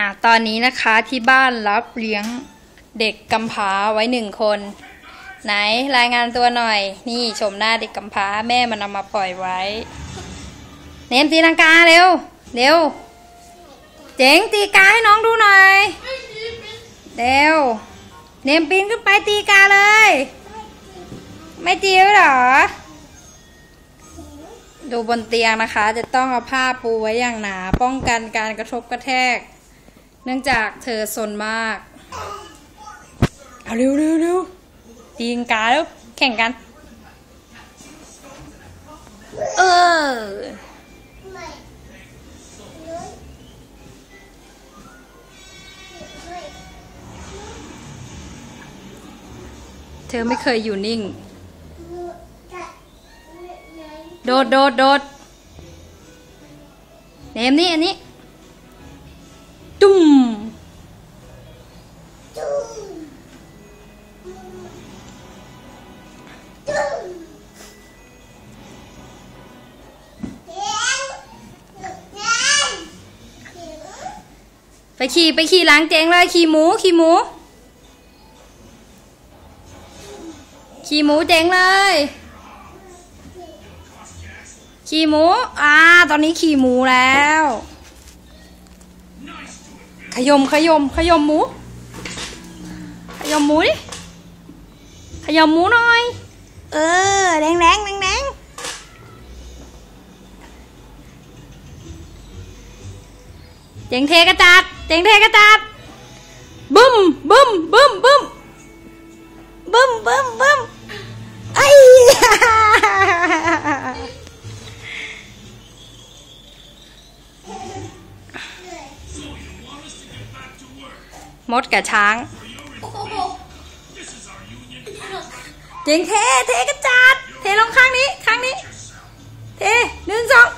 อะตอนนี้นะคะที่บ้านรับเลี้ยงเด็กกำพร้าไว้หนึ่งคน ไหนรายงานตัวหน่อย นี่ชมหน้าเด็กกำพร้าแม่มันเอามาปล่อยไว้ เนมตีลังกาเร็วเร็ว เจ๋งตีกาให้น้องดูหน่อยเร็วเนมปีนขึ้นไปตีกาเลย ไม่ตีหรอ ดูบนเตียงนะคะ จะต้องเอาผ้าปูไว้อย่างหนา ป้องกันการกระทบกระแทก เนื่องจากเธอสนมาก เอาเร็วเร็วเร็วตีลังกาแล้วแข่งกัน เออ เธอไม่เคยอยู่นิ่ง โดดโดดโดดเนมนี่อันนี้ ไปขี่ไปขี่ล้างเจงเลยขี่หมูขี่หมู ขี่หมูเจ๋งเลย ขี่หมู อ่า ตอนนี้ขี่หมูแล้ว ขยมขยมขยมหมู ขยมหมูดิขยมหมูหน่อย เออแดงแดงแดงแดงเจ๋งเทกระจัด เจ๋งเทกระจัดบึ้มบึ้มบึ้มบึ้มบึ้มบึ้มบึ้มไอ้มดกับช้าง เจ๋งเท เทกระจัด เทลงข้างนี้ ข้างนี้ เทหนึ่งสอง